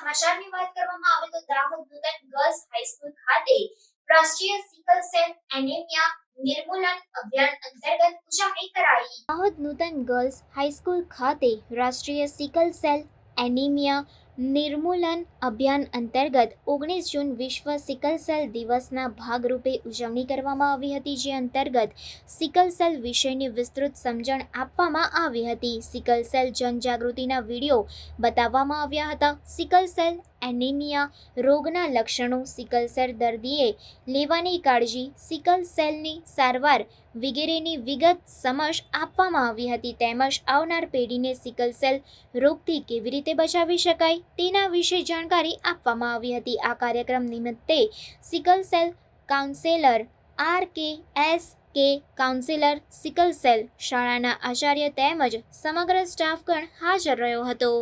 સમાચારની વાત કરવામાં આવે તો દાહોદ નૂતન ગર્લ્સ હાઈસ્કૂલ ખાતે રાષ્ટ્રીય સિકલ સેલ એનેમિયા નિર્મૂલન અભિયાન અંતર્ગત ઉજવણી કરાઈ. દાહોદ નૂતન ગર્લ્સ હાઈસ્કૂલ ખાતે રાષ્ટ્રીય સિકલ સેલ એનિમિયા નિર્મૂલન અભિયાન અંતર્ગત ઓગણીસ જૂન વિશ્વ સિકલ સેલ દિવસના ભાગરૂપે ઉજવણી કરવામાં આવી હતી, જે અંતર્ગત સિકલ સેલ વિષયની વિસ્તૃત સમજણ આપવામાં આવી હતી. સિકલ સેલ જનજાગૃતિના વીડિયો બતાવવામાં આવ્યા હતા. સિકલ સેલ એનિમિયા રોગના લક્ષણો સિકલ સેલ દર્દીએ લેવાની કાળજી સિકલ સેલની સારવાર વગેરેની વિગત સમજ આપવામાં આવી હતી. તેમજ આવનાર પેઢીને સિકલ સેલ રોગથી કેવી રીતે બચાવી શકાય તેના વિશે જાણકારી આપવામાં આવી હતી. આ કાર્યક્રમ નિમિત્તે sickle cell counsellor R K S K counsellor sickle cell શાળાના આચાર્ય તેમજ સમગ્ર સ્ટાફગણ હાજર રહ્યો હતો.